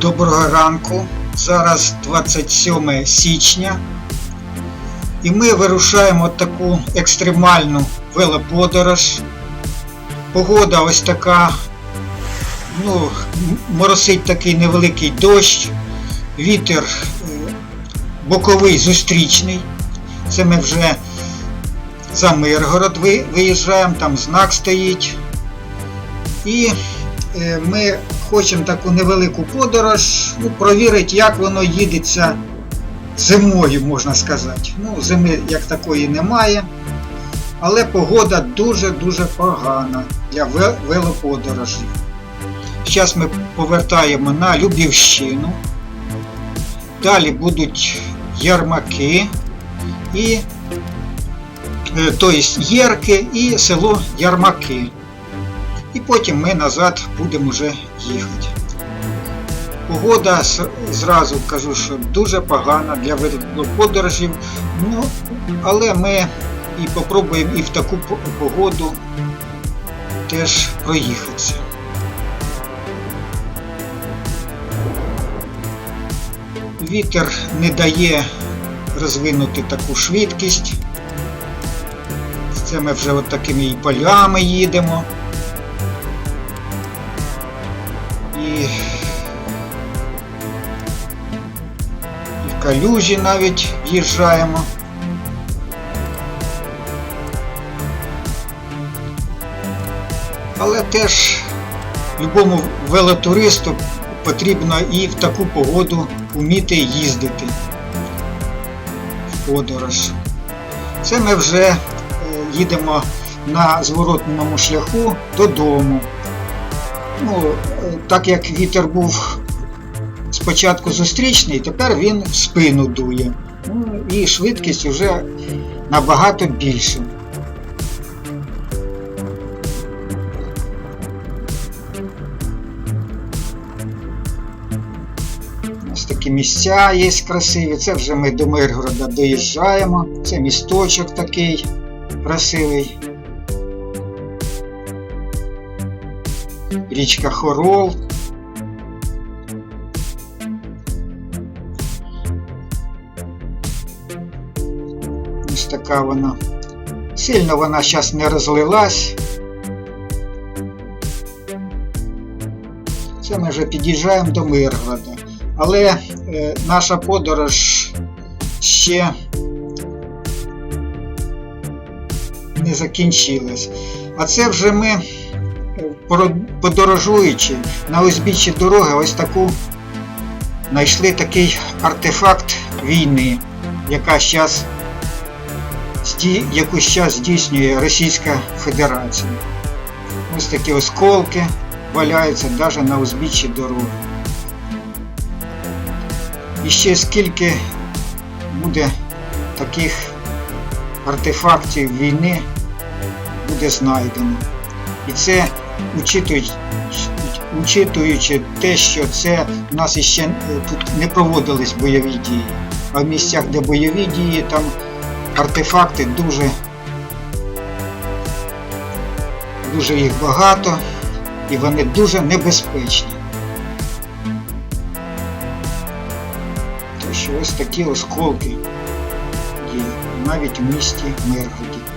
Доброго ранку. Зараз 27 січня. І ми вирушаємо таку екстремальну велоподорож. Погода ось така. Ну, моросить такий невеликий дощ, вітер е, боковий зустрічний. Це ми вже за Миргород виїжджаємо, там знак стоїть. І е, ми хочемо таку невелику подорож, ну, провірити, як воно їдеться зимою, можна сказати. Ну, зими як такої немає, але погода дуже-дуже погана для ве- велоподорожі. Зараз ми повертаємо на Любівщину. Далі будуть ярмаки і тобто Єрки і село Ярмаки. І потім ми назад будемо вже їхати. Погода зразу кажу, що дуже погана для велоподорожів. Ну, але ми і попробуємо і в таку погоду теж проїхатися. Вітер не дає розвинути таку швидкість. Це ми вже от такими і полями їдемо. І, в калюжі навіть в'їжджаємо. Але теж любому велотуристу потрібно і в таку погоду вміти їздити в подорож. Це ми вже е, їдемо на зворотному шляху додому. Ну, так як вітер був спочатку зустрічний, тепер він в спину дує. Ну, і швидкість вже набагато більша. Ось такі місця є красиві. Це вже ми до Миргорода доїжджаємо. Це місточок такий красивий. Річка Хорол. Ось така вона. Сильно вона зараз не розлилась. Це ми вже під'їжджаємо до Миргорода. Але е, наша подорож ще не закінчилась. А це вже ми, подорожуючи на узбіччі дороги, ось таку знайшли такий артефакт війни, яка зді- яку зараз здійснює Російська Федерація. Ось такі осколки валяються навіть на узбіччі дороги. І ще скільки буде таких артефактів війни буде знайдено. І це учитуючи, учитуючи те, що це в нас іще е, тут не проводились бойові дії. А в місцях, де бойові дії, там артефакти дуже, дуже їх багато і вони дуже небезпечні. То що ось такі осколки є навіть в місті Миргороді.